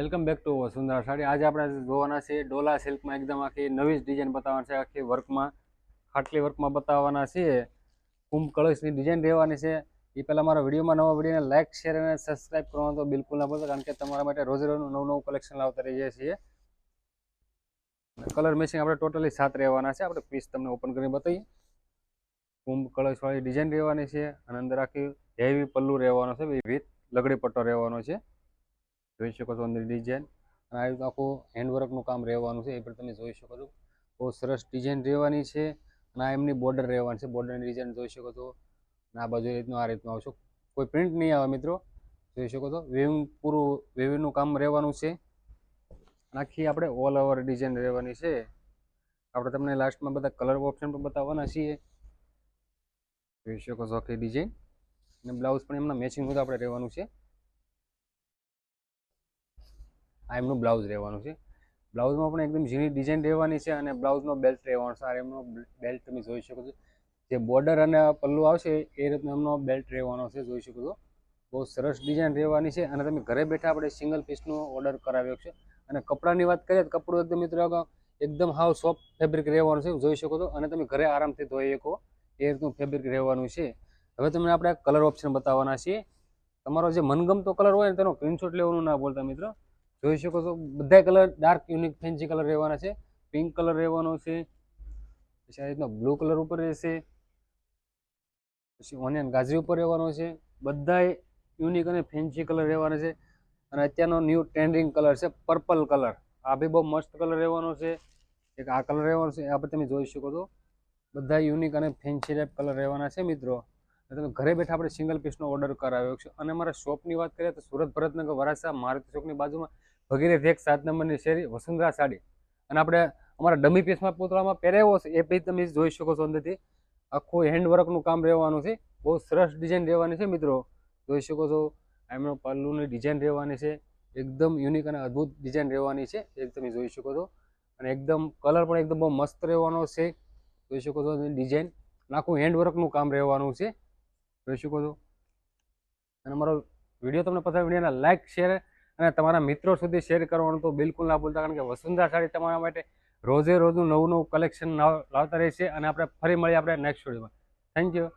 Welcome back to Vasundhara sari આજે આપણે જોવાના છે ડોલા સિલ્કમાં એકદમ આખી નવી જ ડિઝાઇન બતાવવાની છે. આખી વર્કમાં, ખાટલી વર્કમાં બતાવવાના છે. કુંભ કળશની ડિઝાઇન રહેવાની છે. એ પહેલાં મારા વિડીયોમાં નવા વિડીયોને લાઇક શેર અને સબસ્ક્રાઇબ કરવાનું તો બિલકુલ ના ભૂલતા, કારણ કે તમારા માટે રોજ રોજનું નવું નવું કલેક્શન લાવતા રહીએ છીએ. કલર મેચિંગ આપણે ટોટલી સાત રહેવાના છે. આપણે પીસ તમને ઓપન કરીને બતાવીએ. કુંભ કળશવાળી ડિઝાઇન રહેવાની છે. અને અંદર આખી હેવી પલ્લુ રહેવાનો છે. વિથ લગડી પટ્ટો રહેવાનો છે. જોઈ શકો છો અંદર ડિઝાઇન અને આ રીતનું આખું હેન્ડવર્કનું કામ રહેવાનું છે, એ પણ તમે જોઈ શકો છો. બહુ સરસ ડિઝાઇન રહેવાની છે અને આ એમની બોર્ડર રહેવાની છે બોર્ડરની ડિઝાઇન જોઈ શકો છો. અને આ બાજુ રીતનું, આ રીતનું આવશે. કોઈ પ્રિન્ટ નહીં આવે મિત્રો, જોઈ શકો છો. વેવિંગ પૂરું વેવિંગનું કામ રહેવાનું છે. આખી આપણે ઓલ ઓવર ડિઝાઇન રહેવાની છે. આપણે તમને લાસ્ટમાં બધા કલર ઓપ્શન પણ બતાવવાના છીએ. જોઈ શકો છો આખી ડિઝાઇન અને બ્લાઉઝ પણ એમના મેચિંગ બધું આપણે રહેવાનું છે. આ એમનું બ્લાઉઝ રહેવાનું છે. બ્લાઉઝમાં પણ એકદમ ઝીણી ડિઝાઇન રહેવાની છે અને બ્લાઉઝનો બેલ્ટ રહેવાનો છે. આ એમનો બેલ્ટ તમે જોઈ શકો છો. જે બોર્ડર અને પલ્લુ આવશે, એ રીતનો એમનો બેલ્ટ રહેવાનો છે. જોઈ શકો છો. બહુ સરસ ડિઝાઇન રહેવાની છે અને તમે ઘરે બેઠા આપણે સિંગલ પીસનો ઓર્ડર કરાવ્યો છે. અને કપડાની વાત કરીએ તો કપડું એકદમ મિત્રો એકદમ હાવ સોફ્ટ ફેબ્રિક રહેવાનું છે. જોઈ શકો છો. અને તમે ઘરે આરામથી ધોઈ શકો. એ રીતનું ફેબ્રિક રહેવાનું છે. હવે તમને આપણે કલર ઓપ્શન બતાવવાના છીએ. તમારો જે મનગમતો કલર હોય ને તેનો સ્ક્રીનશોટ લેવાનું ના બોલતા મિત્રો. જોઈ શકો છો. બધા colour dark unique fancy colour રહેવાના છે. પિંક કલર રહેવાનો છે. પછી આ રીતનો બ્લુ કલર ઉપર રહેશે. પછી ઓનિયન ગાજરી ઉપર રહેવાનો છે. બધા યુનિક અને ફેન્સી કલર રહેવાના છે. અને અત્યારનો ન્યૂ ટ્રેન્ડિંગ કલર છે પર્પલ કલર આ બી બહુ મસ્ત કલર રહેવાનો છે. એક આ કલર રહેવાનો છે. આ પણ તમે જોઈ શકો છો. બધા યુનિક અને ફેન્સી ટાઈપ કલર રહેવાના છે મિત્રો. તમે ઘરે બેઠા આપણે સિંગલ પીસનો ઓર્ડર કરાવ્યો છે. અને મારા શોપની વાત કરીએ તો સુરત ભરતનગર વરાસા મારુતિ ચોકની બાજુમાં ભગીરથ ભેગ સાત નંબરની શેરી, વસુંધરા સાડી. અને આપણે અમારા ડમી પીસમાં પૂતળામાં પહેરાવ્યો છે. એ પીસ તમે જોઈ શકો છો અંદરથી. આખું હેન્ડવર્કનું કામ રહેવાનું છે. બહુ સરસ ડિઝાઇન રહેવાની છે મિત્રો. જોઈ શકો છો. એમનો પલ્લુની ડિઝાઇન રહેવાની છે. એકદમ યુનિક અને અદ્ભુત ડિઝાઇન રહેવાની છે. એ તમે જોઈ શકો છો. અને એકદમ કલર પણ એકદમ બહુ મસ્ત રહેવાનો છે. જોઈ શકો છો ડિઝાઇન આખું હેન્ડવર્કનું કામ રહેવાનું છે. જોઈ શકો છો. અને મારો વીડિયો તમને પસંદ વિડીયોના લાઇક શેર અને તમારા મિત્રો સુધી શેર કરવાનું તો બિલકુલ ના ભૂલતા, કારણ કે વસુંધરા સાડી તમારા માટે રોજે રોજનું નવું નવું કલેક્શન લાવતા રહેશે અને આપણે ફરી મળીએ આપણે નેક્સ્ટ વિડીયોમાં થેન્ક યુ